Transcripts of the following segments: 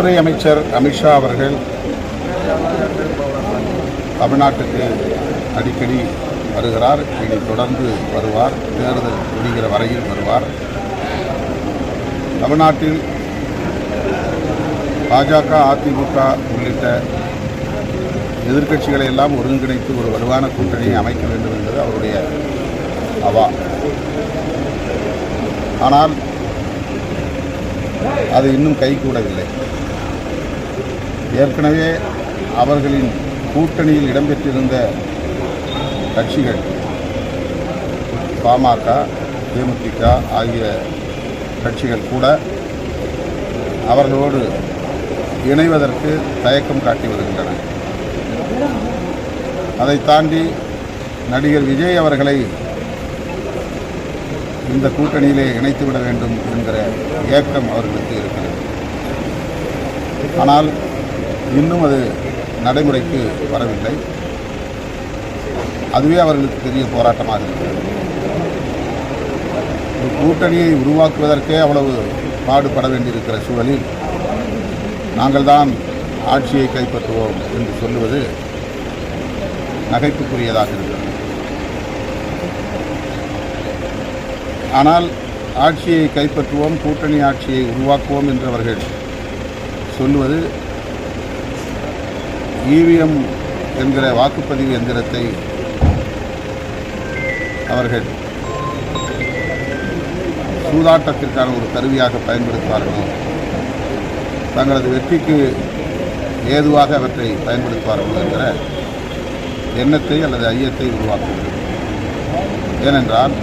உள்துறை அமைச்சர் அமித்ஷா அவர்கள் தமிழ்நாட்டுக்கு அடிக்கடி வருகிறார். இனி தொடர்ந்து வருவார். தேர்தல் முடிகிற வரையில் வருவார். தமிழ்நாட்டில் பாஜக அதிமுக உள்ளிட்ட எதிர்க்கட்சிகளை எல்லாம் ஒருங்கிணைத்து ஒரு வலுவான கூட்டணியை அமைக்க வேண்டும் என்பது அவருடைய அவா. ஆனால் அது இன்னும் கைகூடவில்லை. ஏற்கனவே அவர்களின் கூட்டணியில் இடம்பெற்றிருந்த கட்சிகள் பாமக தேமுதிக ஆகிய கட்சிகள் கூட அவர்களோடு இணைவதற்கு தயக்கம் காட்டி வருகின்றன. அதை தாண்டி நடிகர் விஜய் அவர்களை இந்த கூட்டணியிலே இணைத்துவிட வேண்டும் என்கிற ஏக்கம் அவர்களுக்கு இருக்கிறது. ஆனால் இன்னும் அது நடைமுறைக்கு வரவில்லை. அதுவே அவர்களுக்கு பெரிய போராட்டமாக இருக்கிறது. ஒரு கூட்டணியை உருவாக்குவதற்கே அவ்வளவு பாடுபட வேண்டியிருக்கிற சூழலில் நாங்கள் தான் ஆட்சியை கைப்பற்றுவோம் என்று சொல்லுவது நகைப்புக்குரியதாக இருக்கிறது. ஆனால் ஆட்சியை கைப்பற்றுவோம் கூட்டணி ஆட்சியை உருவாக்குவோம் என்றவர்கள் சொல்லுவது இவிஎம் என்கிற வாக்குப்பதிவு எந்திரத்தை அவர்கள் சூதாட்டத்திற்கான ஒரு கருவியாக பயன்படுத்துவார்களோ தங்களது வெற்றிக்கு ஏதுவாக அவற்றை பயன்படுத்துவார்களோ என்கிற எண்ணத்தை அல்லது ஐயத்தை உருவாக்குகிறது. ஏனென்றால்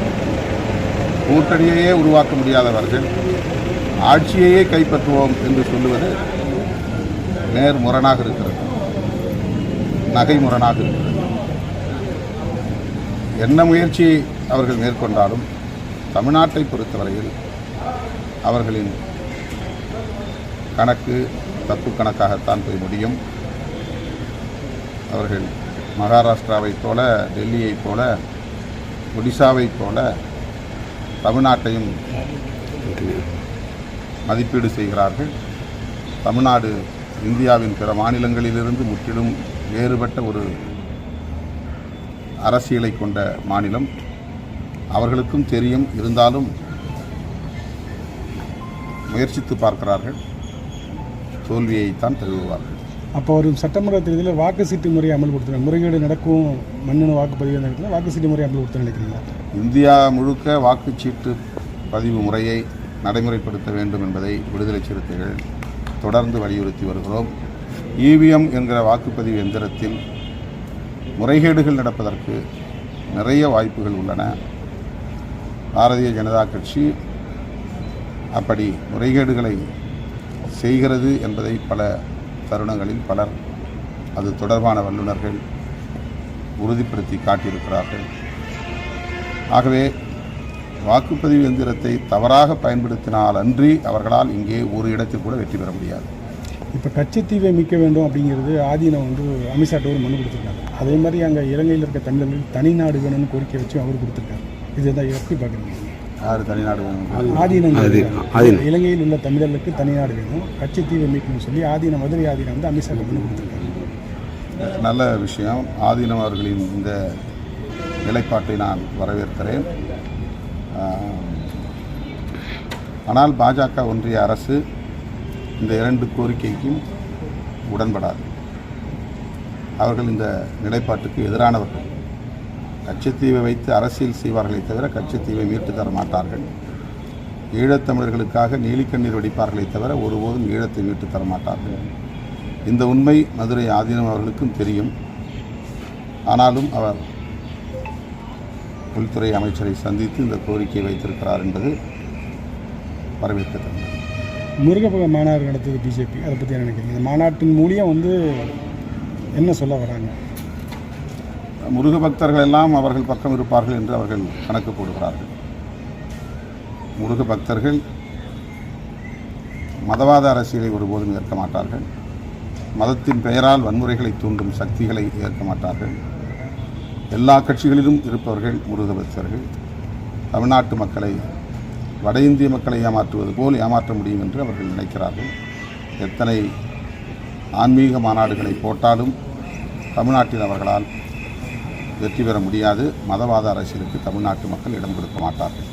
கூட்டணியையே உருவாக்க முடியாதவர்கள் ஆட்சியையே கைப்பற்றுவோம் என்று சொல்லுவது நேர்முரணாக இருக்கிறது. நகை முரணாக இருக்கிறது. என்ன முயற்சி அவர்கள் மேற்கொண்டாலும் தமிழ்நாட்டை பொறுத்தவரையில் அவர்களின் கணக்கு தப்பு கணக்காகத்தான் போய் முடியும். அவர்கள் மகாராஷ்டிராவைப் போல டெல்லியைப் போல ஒடிசாவைப் போல தமிழ்நாட்டையும் மதிப்பீடு செய்கிறார்கள். தமிழ்நாடு இந்தியாவின் பிற மாநிலங்களிலிருந்து முற்றிலும் வேறுபட்ட ஒரு அரசியலை கொண்ட மாநிலம். அவர்களுக்கும் தெரியும் இருந்தாலும் முயற்சித்து பார்க்கிறார்கள். தோல்வியைத்தான் தழுவுவார்கள். அப்போ ஒரு சட்டமன்ற தேர்தலில் வாக்கு சீட்டு முறையை அமல்படுத்தணும் முறைகேடு நடக்கும் மண்ணெண்ணு வாக்குப்பதிவு நேரத்தில் வாக்கு சீட்டு முறையை அமல்படுத்த நினைக்கிறீங்களா? இந்தியா முழுக்க வாக்குச்சீட்டு பதிவு முறையை நடைமுறைப்படுத்த வேண்டும் என்பதை விடுதலை சிறுத்தைகள் தொடர்ந்து வலியுறுத்தி வருகிறோம். இவிஎம் என்கிற வாக்குப்பதிவு எந்திரத்தில் முறைகேடுகள் நடப்பதற்கு நிறைய வாய்ப்புகள் உள்ளன. பாரதிய ஜனதா கட்சி அப்படி முறைகேடுகளை செய்கிறது என்பதை பல தருணங்களில் பலர் அது தொடர்பான வல்லுநர்கள் உறுதிப்படுத்தி காட்டியிருக்கிறார்கள். ஆகவே வாக்குப்பதிவு எந்திரத்தை தவறாக பயன்படுத்தினால் அன்றி அவர்களால் இங்கே ஒரு இடத்தில் கூட வெற்றி பெற முடியாது. இப்போ கச்சத்தீவை மீட்க வேண்டும் அப்படிங்கிறது ஆதீனம் வந்து அமித்ஷாட்ட ஒரு மனு கொடுத்துருக்காரு அதே மாதிரி அங்கே இலங்கையில் இருக்க தமிழர்களுக்கு தனி நாடு வேணும்னு கோரிக்கை வச்சு அவர் கொடுத்துருக்காரு. இதை தான் எப்படி பார்க்குறீங்க யார் தனிநாடு வேணும் ஆதீனம். இலங்கையில் உள்ள தமிழர்களுக்கு தனிநாடு வேணும். கச்சத்தீவை மீட்கணும்னு சொல்லி ஆதீனம் மதுரை ஆதீனம் வந்து அமித்ஷாட்ட மனு கொடுத்துருக்காரு நல்ல விஷயம். ஆதீனம் அவர்களின் இந்த நிலைப்பாட்டை நான் வரவேற்கிறேன். ஆனால் பாஜக ஒன்றிய அரசு இந்த இரண்டு கோரிக்கைக்கும் உடன்படாது. அவர்கள் இந்த நிலைப்பாட்டுக்கு எதிரானவர்கள். கச்சத்தீவை வைத்து அரசியல் செய்வார்களே தவிர கச்சத்தீவை மீட்டு தர மாட்டார்கள். ஈழத்தமிழர்களுக்காக நீலிக்கண்ணீர் வெடிப்பார்களே தவிர ஒருபோதும் ஈழத்தை மீட்டு தர மாட்டார்கள். இந்த உண்மை மதுரை ஆதீனம் அவர்களுக்கும் தெரியும். ஆனாலும் அவர் உள்துறை அமைச்சரை சந்தித்து இந்த கோரிக்கையை வைத்திருக்கிறார் என்பது வரவேற்கத்தக்கது. முருகப்பக மாநாடு நடத்துது பிஜேபி அதை பற்றி என்ன நினைக்கிறீங்க? இந்த மாநாட்டின் மூலியம் வந்து என்ன சொல்ல வராங்க? முருக பக்தர்கள் எல்லாம் அவர்கள் பக்கம் இருப்பார்கள் என்று அவர்கள் கணக்கு போடுகிறார்கள். முருக பக்தர்கள் மதவாத அரசியலை ஒருபோதும் ஏற்க மாட்டார்கள். மதத்தின் பெயரால் வன்முறைகளை தூண்டும் சக்திகளை ஏற்க மாட்டார்கள். எல்லா கட்சிகளிலும் இருப்பவர்கள் முருக பக்தர்கள் தமிழ்நாட்டு மக்களை வட இந்திய மக்களை ஏமாற்றுவது போல் ஏமாற்ற முடியும் என்று அவர்கள் நினைக்கிறார்கள். எத்தனை ஆன்மீக மாநாடுகளை போட்டாலும் தமிழ்நாட்டில் அவர்களால் வெற்றி பெற முடியாது. மதவாத அரசியலுக்கு தமிழ்நாட்டு மக்கள் இடம் கொடுக்க மாட்டார்கள்.